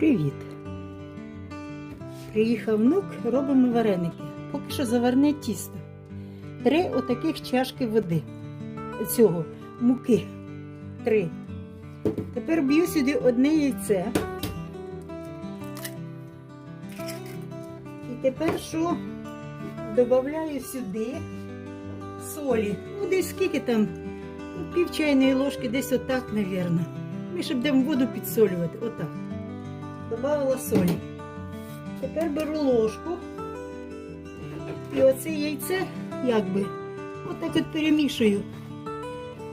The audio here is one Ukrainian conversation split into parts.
Привіт. Приїхав внук, робимо вареники. Поки що заварне тісто. Три отаких чашки води. Цього муки. Три. Тепер б'ю сюди одне яйце. І тепер що? Добавляю сюди солі. Ну, десь скільки там? Ну, Пів чайної ложки, десь отак, мабуть. Ми ще будемо воду підсолювати. Отак. Добавила солі. Тепер беру ложку. І оце яйце, якби, отак от перемішую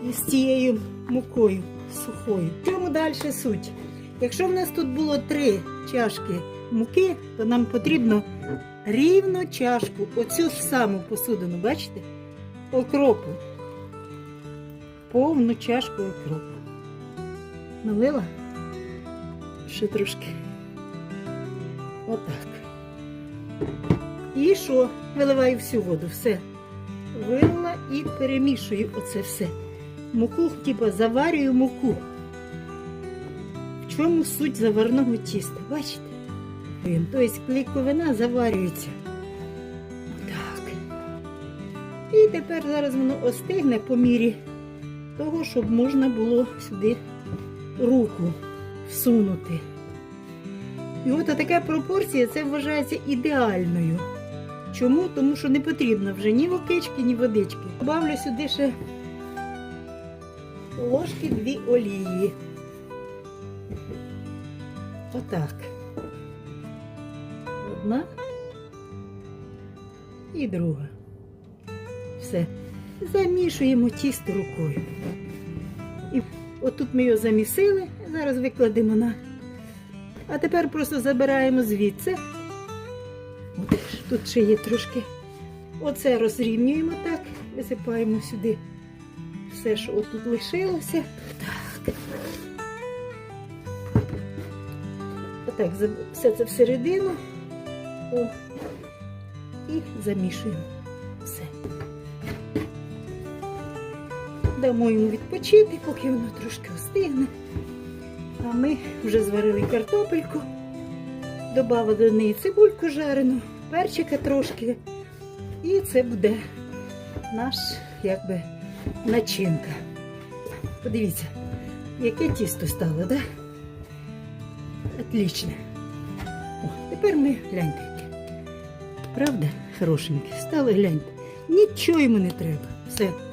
із цією мукою сухою. В чому далі суть? Якщо в нас тут було три чашки муки, то нам потрібно рівно чашку, оцю ж саму посудину, бачите? Окропу. Повну чашку окропу. Налила? Ще трошки. Отак. І що? Виливаю всю воду, все. Вилила і перемішую оце все. Муку, типа, заварюю муку. В чому суть заварного тіста? Бачите? Тобто клейковина заварюється. Так. І тепер зараз воно остигне по мірі того, щоб можна було сюди руку всунути. І от така пропорція це вважається ідеальною. Чому? Тому що не потрібно вже ні вокички, ні водички. Добавлю сюди ще ложки дві олії. Отак. Одна і друга. Все. Замішуємо тісто рукою. І отут ми його замісили, зараз викладемо на. А тепер просто забираємо звідси. От, тут ще є трошки. Оце розрівнюємо так, висипаємо сюди все, що отут лишилося. Так. Отак, все це всередину. О. І замішуємо. Все. Дамо йому відпочити, поки воно трошки остигне. А ми вже зварили картопельку, додали до неї цибульку жарену, перчика трошки. І це буде наш якби начинка. Подивіться, яке тісто стало, да? Отлічне. О, тепер ми гляньте. Правда, хорошеньке, стало гляньте. Нічого йому не треба. Все.